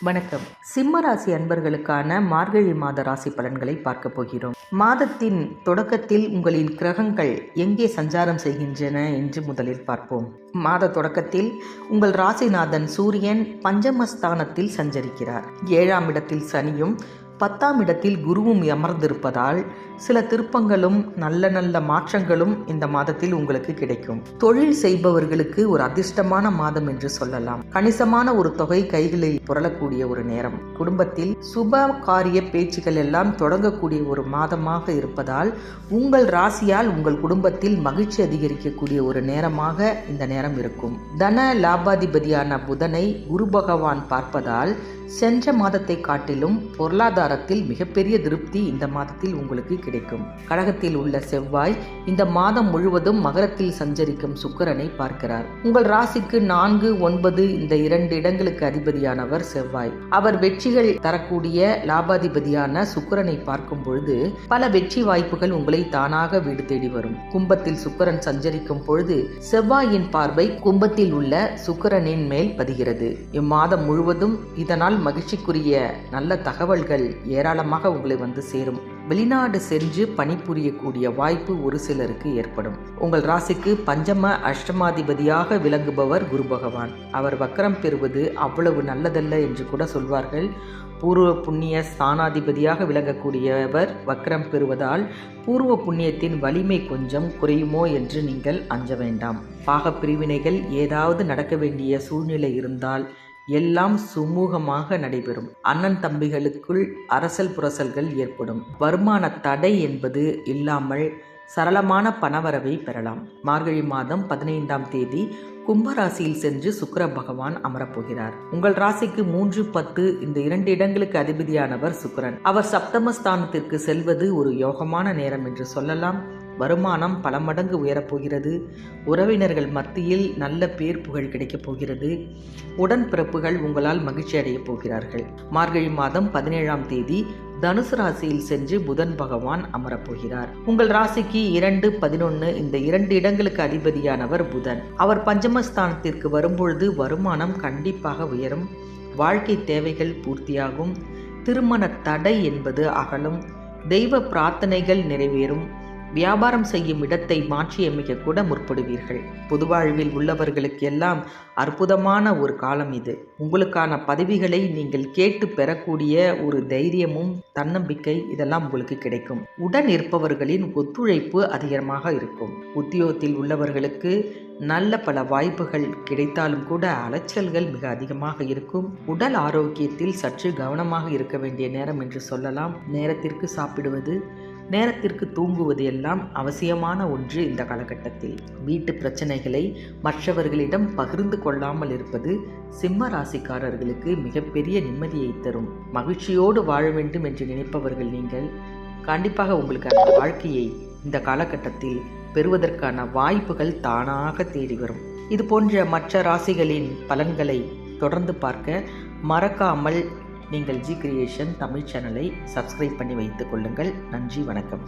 வணக்கம். சிம்ம ராசி அன்பர்களுக்கான மார்கழி மாத ராசி பலன்களை பார்க்க போகிறோம். மாதத்தின் தொடக்கத்தில் உங்களின் கிரகங்கள் எங்கே சஞ்சாரம் செய்கின்றன என்று முதலில் பார்ப்போம். மாத தொடக்கத்தில் உங்கள் ராசிநாதன் சூரியன் பஞ்சமஸ்தானத்தில் சஞ்சரிக்கிறார். ஏழாம் இடத்தில் சனியும் பத்தாம் இடத்தில் குருவும் அமர்ந்திருப்பதால் சில திருப்பங்களும் நல்ல நல்ல மாற்றங்களும் இந்த மாதத்தில் உங்களுக்கு கிடைக்கும். தொழில் செய்பவர்களுக்கு ஒரு அதிர்ஷ்டமான மாதம் என்று சொல்லலாம். கணிசமான ஒரு தொகை கைகளில் புரளக்கூடிய ஒரு நேரம். குடும்பத்தில் சுப காரிய பேச்சுகள் எல்லாம் தொடங்கக்கூடிய ஒரு மாதமாக இருப்பதால் உங்கள் ராசியால் உங்கள் குடும்பத்தில் மகிழ்ச்சி அதிகரிக்கக்கூடிய ஒரு நேரமாக இந்த நேரம் இருக்கும். தன லாபாதிபதியான புதனை குரு பகவான் பார்ப்பதால் சென்ற மாதத்தை காட்டிலும் பொருளாதாரத்தில் மிகப்பெரிய திருப்தி இந்த மாதத்தில் உங்களுக்கு கிடைக்கும். கடகத்தில் உள்ள செவ்வாய் இந்த மாதம் முழுவதும் மகரத்தில் சஞ்சரிக்கும் சுக்கரனை பார்க்கிறார். உங்கள் ராசிக்கு நான்கு ஒன்பது இந்த இரண்டு இடங்களுக்கு அதிபதியானவர் செவ்வாய். அவர் வெற்றிகள் தரக்கூடிய லாபாதிபதியான சுக்கரனை பார்க்கும் பொழுது பல வெற்றி வாய்ப்புகள் உங்களை தானாக வீடு தேடி வரும். கும்பத்தில் சுக்கரன் சஞ்சரிக்கும் பொழுது செவ்வாயின் பார்வை கும்பத்தில் உள்ள சுக்கரனின் மேல் பதிகிறது. இம்மாதம் முழுவதும் இதனால் மகிழ்ச்சிக்குரிய நல்ல தகவல்கள் ஏராளமாக உங்களை வந்து சேரும். வெளிநாடு சென்று பணிபுரியக்கூடிய வாய்ப்பு ஒரு சிலருக்கு ஏற்படும். உங்கள் ராசிக்கு பஞ்சம அஷ்டமாதிபதியாக விளங்குபவர் குரு பகவான். அவர் வக்கரம் பெறுவது அவ்வளவு நல்லதல்ல என்று கூட சொல்வார்கள். பூர்வ புண்ணிய ஸ்தானாதிபதியாக விளங்கக்கூடியவர் வக்கரம் பெறுவதால் பூர்வ புண்ணியத்தின் வலிமை கொஞ்சம் குறையுமோ என்று நீங்கள் அஞ்ச வேண்டாம். பாக பிரிவினைகள் ஏதாவது நடக்க வேண்டிய சூழ்நிலை இருந்தால் எல்லாம் சுமூகமாக நடைபெறும். அண்ணன் தம்பிகளுக்குள் அரசல் புரசல்கள் ஏற்படும். வருமான தடை என்பது இல்லாமல் சரளமான பணவரவை பெறலாம். மார்கழி மாதம் பதினைந்தாம் தேதி கும்பராசியில் சென்று சுக்கர பகவான் அமரப்போகிறார். உங்கள் ராசிக்கு மூன்று பத்து இந்த இரண்டு இடங்களுக்கு அதிபதியானவர் சுக்கரன். அவர் சப்தமஸ்தானத்திற்கு செல்வது ஒரு யோகமான நேரம் என்று சொல்லலாம். வருமானம் பல மடங்கு உயரப்போகிறது உறவினர்கள் மத்தியில் நல்ல பேர் புகழ் கிடைக்கப் போகிறது. உடன்பிறப்புகள் உங்களால் மகிழ்ச்சி அடையப் போகிறார்கள். மார்கழி மாதம் பதினேழாம் தேதி தனுசு ராசியில் சென்று புதன் பகவான் அமரப்போகிறார் உங்கள் ராசிக்கு இரண்டு பதினொன்று இந்த இரண்டு இடங்களுக்கு அதிபதியானவர் புதன். அவர் பஞ்சமஸ்தானத்திற்கு வரும்பொழுது வருமானம் கண்டிப்பாக உயரும். வாழ்க்கை தேவைகள் பூர்த்தியாகும். திருமண தடை என்பது அகலும். தெய்வ பிரார்த்தனைகள் நிறைவேறும். வியாபாரம் செய்யும் இடத்தை மாற்றியமைக்க கூட முற்படுவீர்கள். பொது வாழ்வில் உள்ளவர்களுக்கு எல்லாம் அற்புதமான ஒரு காலம் இது. உங்களுக்கான பதவிகளை நீங்கள் கேட்டு பெறக்கூடிய ஒரு தைரியமும் தன்னம்பிக்கை இதெல்லாம் உங்களுக்கு கிடைக்கும். உடன் இருப்பவர்களின் ஒத்துழைப்பு அதிகமாக இருக்கும். உத்தியோகத்தில் உள்ளவர்களுக்கு நல்ல பல வாய்ப்புகள் கிடைத்தாலும் கூட அலைச்சல்கள் மிக அதிகமாக இருக்கும். உடல் ஆரோக்கியத்தில் சற்று கவனமாக இருக்க வேண்டிய நேரம் என்று சொல்லலாம். நேரத்திற்கு சாப்பிடுவது நேரத்திற்கு தூங்குவது எல்லாம் அவசியமான ஒன்று இந்த காலகட்டத்தில். வீட்டு பிரச்சனைகளை மற்றவர்களிடம் பகிர்ந்து கொள்ளாமல் இருப்பது சிம்ம ராசிக்காரர்களுக்கு மிகப்பெரிய நிம்மதியை தரும். மகிழ்ச்சியோடு வாழ வேண்டும் என்று நினைப்பவர்கள் நீங்கள் கண்டிப்பாக உங்களுக்கு அந்த வாழ்க்கையை இந்த காலகட்டத்தில் பெறுவதற்கான வாய்ப்புகள் தானாக தேடி வரும். இது போன்ற மற்ற ராசிகளின் பலன்களை தொடர்ந்து பார்க்க மறக்காமல் நீங்கள் ஜி கிரியேஷன் தமிழ் சேனலை சப்ஸ்கிரைப் பண்ணி வைத்துக் கொள்ளுங்கள். நன்றி வணக்கம்.